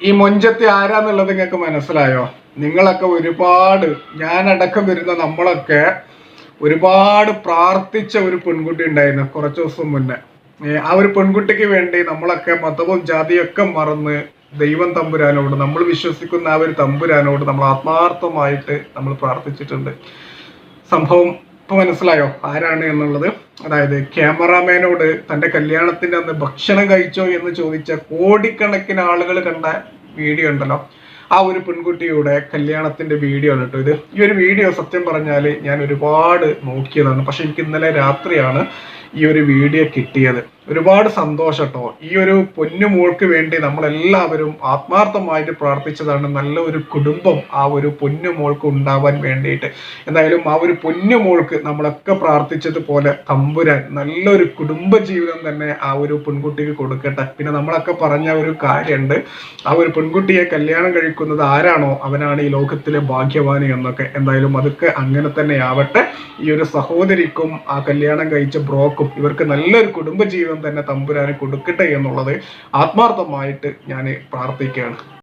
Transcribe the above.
ഈ മൊഞ്ചത്തി ആരാന്നുള്ളത് നിങ്ങൾക്ക് മനസ്സിലായോ? നിങ്ങളൊക്കെ ഒരുപാട് ഞാനടക്കം വരുന്ന നമ്മളൊക്കെ ഒരുപാട് പ്രാർത്ഥിച്ച ഒരു പെൺകുട്ടി ഉണ്ടായിരുന്നു കുറച്ച് ദിവസം മുന്നേ. ആ ഒരു പെൺകുട്ടിക്ക് വേണ്ടി നമ്മളൊക്കെ മതവും ജാതിയൊക്കെ മറന്ന് ദൈവം തമ്പുരാനോട് നമ്മൾ വിശ്വസിക്കുന്ന ആ ഒരു തമ്പുരാനോട് നമ്മൾ ആത്മാർത്ഥമായിട്ട് നമ്മൾ പ്രാർത്ഥിച്ചിട്ടുണ്ട്. സംഭവം ഇപ്പൊ മനസ്സിലായോ? ആരാണ് എന്നുള്ളത്? അതായത് ക്യാമറാമാനോട് തന്റെ കല്യാണത്തിന്റെ അന്ന് ഭക്ഷണം കഴിച്ചോ എന്ന് ചോദിച്ച കോടിക്കണക്കിന് ആളുകൾ കണ്ട വീഡിയോ ഉണ്ടല്ലോ. ആ ഒരു പെൺകുട്ടിയുടെ കല്യാണത്തിന്റെ വീഡിയോ ആണ് കേട്ടോ ഇത്. ഈ ഒരു വീഡിയോ സത്യം പറഞ്ഞാൽ ഞാൻ ഒരുപാട് നോക്കിയതാണ്. പക്ഷെ എനിക്ക് ഇന്നലെ രാത്രിയാണ് ഈ ഒരു വീഡിയോ കിട്ടിയത്. ഒരുപാട് സന്തോഷം കേട്ടോ. ഈ ഒരു പൊന്നുമോൾക്ക് വേണ്ടി നമ്മളെല്ലാവരും ആത്മാർത്ഥമായിട്ട് പ്രാർത്ഥിച്ചതാണ് നല്ല ഒരു കുടുംബം ആ ഒരു പൊന്നുമോൾക്ക് ഉണ്ടാവാൻ വേണ്ടിയിട്ട്. എന്തായാലും ആ ഒരു പൊന്നുമോൾക്ക് നമ്മളൊക്കെ പ്രാർത്ഥിച്ചതുപോലെ തമ്പുരാൻ നല്ലൊരു കുടുംബ ജീവിതം തന്നെ ആ ഒരു പെൺകുട്ടിക്ക് കൊടുക്കട്ടെ. പിന്നെ നമ്മളൊക്കെ പറഞ്ഞ ഒരു കാര്യമുണ്ട്. ആ ഒരു പെൺകുട്ടിയെ കല്യാണം കഴിക്കുന്നത് ആരാണോ അവനാണ് ഈ ലോകത്തിലെ ഭാഗ്യവാന് എന്നൊക്കെ. എന്തായാലും അതൊക്കെ അങ്ങനെ തന്നെ ആവട്ടെ ഈ ഒരു സഹോദരിക്കും ആ കല്യാണം കഴിച്ച ബ്രോക്കും ഇവർക്ക് നല്ലൊരു കുടുംബജീവിതം തന്നെ തമ്പുരാന് കൊടുക്കട്ടെ എന്നുള്ളത് ആത്മാർത്ഥമായിട്ട് ഞാൻ പ്രാർത്ഥിക്കുകയാണ്.